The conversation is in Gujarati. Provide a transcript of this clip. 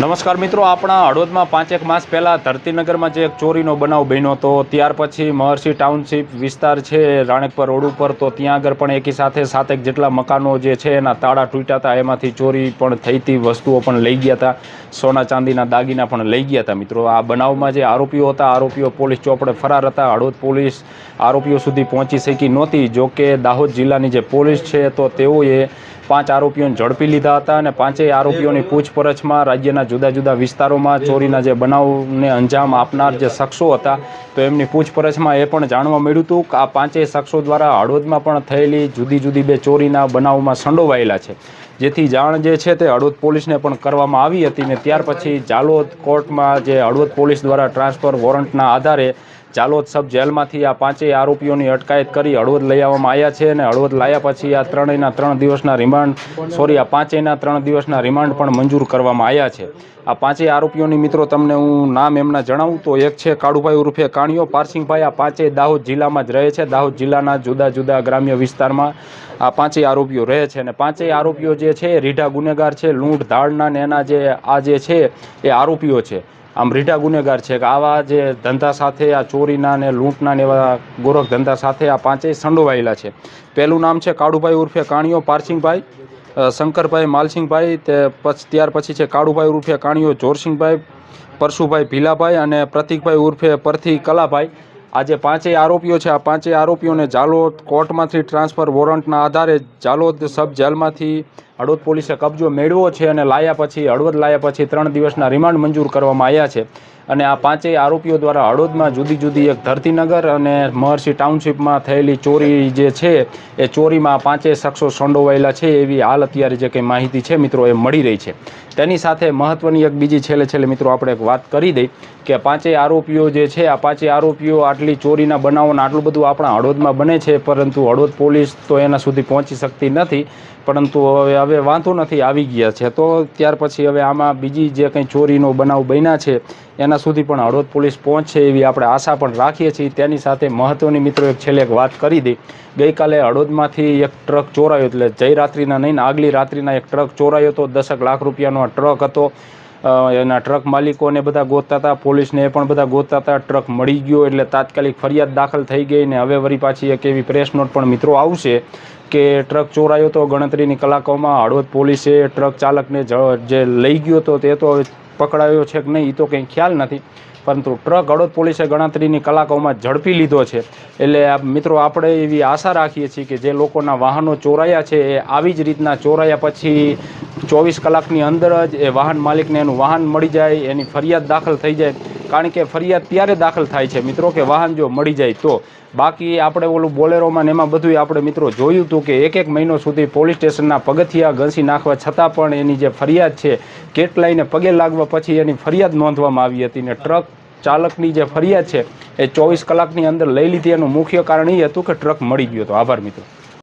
નમસ્કાર મિત્રો, આપણા હળવદમાં પાંચેક માસ પહેલાં ધરતીનગરમાં જે એક ચોરીનો બનાવ બન્યો હતો, ત્યાર પછી મહર્ષિ ટાઉનશીપ વિસ્તાર છે રાણકપર રોડ ઉપર, તો ત્યાં આગળ પણ એકી સાથે સાતેક જેટલા મકાનો જે છે એના તાળા તૂટ્યા હતા, એમાંથી ચોરી પણ થઈ હતી વસ્તુઓ પણ લઈ ગયા હતા, સોના ચાંદીના દાગીના પણ લઈ ગયા હતા મિત્રો. આ બનાવમાં જે આરોપીઓ હતા, આરોપીઓ પોલીસ ચોપડે ફરાર હતા, હળવદ પોલીસ આરોપીઓ સુધી પહોંચી શકી નહોતી. જો કે દાહોદ જિલ્લાની જે પોલીસ છે, તો તેઓએ પાંચ આરોપીઓને ઝડપી લીધા હતા અને પાંચેય આરોપીઓની પૂછપરછમાં રાજ્યના જુદા જુદા વિસ્તારોમાં ચોરીના જે બનાવને અંજામ આપનાર જે શખ્સો હતા, તો એમની પૂછપરછમાં એ પણ જાણવા મળ્યું હતું કે આ પાંચેય શખ્સો દ્વારા હળવદમાં પણ થયેલી જુદી જુદી બે ચોરીના બનાવમાં સંડોવાયેલા છે. જેથી જાણ જે છે તે હળવદ પોલીસને પણ કરવામાં આવી હતી ને ત્યાર પછી જાલોદ કોર્ટમાં જે હળવદ પોલીસ દ્વારા ટ્રાન્સફર વોરંટના આધારે જાલોદ સબ જેલમાંથી આ પાંચેય આરોપીઓની અટકાયત કરી હળવદ લઈ આવવામાં આવ્યા છે અને હળવદ લાયા પછી આ ત્રણેયના ત્રણ દિવસના રિમાન્ડ, સોરી, આ પાંચેયના ત્રણ દિવસના રિમાન્ડ પણ મંજૂર કરવામાં આવ્યા છે. આ પાંચેય આરોપીઓની મિત્રો તમને હું નામ એમના જણાવું તો એક છે કાળુભાઈ ઉર્ફે કાણિયો પારસિંગભાઈ આ પાંચેય દાહોદ જિલ્લામાં જ રહે છે. દાહોદ જિલ્લાના જુદા જુદા ગ્રામ્ય વિસ્તારમાં આ પાંચેય આરોપીઓ રહે છે અને પાંચેય આરોપીઓ જે છે રીઢા ગુનેગાર છે. લૂંટ, ધાડના ને એના જે આ જે છે એ આરોપીઓ છે. આમ રીઢા ગુનેગાર છે કે આવા જે ધંધા સાથે, આ ચોરીના ને લૂંટના ને એવા ગોરખ ધંધા સાથે આ પાંચેય સંડોવાયેલા છે. પહેલું નામ છે કાળુભાઈ ઉર્ફે કાણિયો પારસિંગભાઈ શંકરભાઈ માલસિંહભાઈ, તે પછી, ત્યાર પછી છે કાળુભાઈ ઉર્ફે કાણીઓ જોરસિંહભાઈ, પરશુભાઈ ભીલાભાઈ અને પ્રતિકભાઈ ઉર્ફે પરથી કલાભાઈ. આ જે પાંચેય આરોપીઓ છે. આ પાંચેય આરોપીઓને જાલોદ કોર્ટમાંથી ટ્રાન્સફર વોરંટના આધારે જાલોદ સબ, જેલમાંથી હળવદ પોલીસે કબજો મેળવ્યો છે અને લાયા પછી, હળવદ લાયા પછી ત્રણ દિવસના રિમાન્ડ મંજૂર કરવામાં આવ્યા છે. અને આ પાંચેય આરોપીઓ દ્વારા હળવદમાં જુદી જુદી એક ધરતીનગર અને મહર્ષિ ટાઉનશીપમાં થયેલી ચોરી જે છે, એ ચોરીમાં પાંચેય શખ્સો સંડોવાયેલા છે એવી હાલ અત્યારે જે કંઈ માહિતી છે મિત્રો, એ મળી રહી છે. તેની સાથે મહત્ત્વની એક બીજી છેલ્લે છેલ્લે મિત્રો, આપણે એક વાત કરી દઈ કે પાંચેય આરોપીઓ જે છે, આ પાંચેય આરોપીઓ આટલી ચોરીના બનાવોને આટલું બધું આપણા હળવદમાં બને છે, પરંતુ હળવદ પોલીસ તો એના સુધી પહોંચી શકતી નથી. પરંતુ હવે હવે વાંધો નથી, આવી ગયા છે. તો ત્યાર પછી હવે આમાં બીજી જે કંઈ ચોરીનો બનાવ બન્યા છે, એના સુધી પણ હળવદ પોલીસ પહોંચશે એવી આપણે આશા પણ રાખીએ છીએ. તેની સાથે મહત્ત્વની મિત્રો એક છેલ્લે એક વાત કરી દઈ. ગઈકાલે હળવદમાંથી એક ટ્રક ચોરાયો, એટલે જય રાત્રિના નહીં, આગલી રાત્રિના એક ટ્રક ચોરાયો હતો દસક લાખ રૂપિયાનો ટ્રક હતો. એના ટ્રક માલિકોને બધા ગોતતા હતા, પોલીસને એ પણ બધા ગોતતા હતા. ટ્રક મળી ગયો એટલે તાત્કાલિક ફરિયાદ દાખલ થઈ ગઈ ને હવે વળી પાછી એક એવી પ્રેસ નોટ પણ મિત્રો આવશે કે ટ્રક ચોરાયો તો ગણતરીની કલાકોમાં હળવદ પોલીસે ટ્રક ચાલકને જે લઈ ગયો તો તે તો પકડાયો છે કે નહીં એ તો કંઈ ખ્યાલ નથી. પરંતુ ટ્રક હળવદ પોલીસે ગણતરીની કલાકોમાં ઝડપી લીધો છે. એટલે મિત્રો, આપણે એવી આશા રાખીએ છીએ કે જે લોકોના વાહનો ચોરાયા છે, એ આવી જ રીતના ચોરાયા પછી ચોવીસ કલાકની અંદર જ એ વાહન માલિકને એનું વાહન મળી જાય, એની ફરિયાદ દાખલ થઈ જાય. કારણ કે ફરિયાદ ત્યારે દાખલ થાય છે મિત્રો કે વાહન જો મળી જાય તો. બાકી આપણે ઓલું બોલેરોમાં ને એમાં બધું આપણે મિત્રો જોયું હતું કે એક એક મહિનો સુધી પોલીસ સ્ટેશનના પગથિયા ઘસી નાખવા છતાં પણ એની જે ફરિયાદ છે, કેટલાયને પગે લાગવા પછી એની ફરિયાદ નોંધવામાં આવી હતી ને ટ્રક ચાલકની જે ફરિયાદ છે, એ ચોવીસ કલાકની અંદર લઈ લીધી. એનું મુખ્ય કારણ એ હતું કે ટ્રક મળી ગયો હતો. આભાર મિત્રો.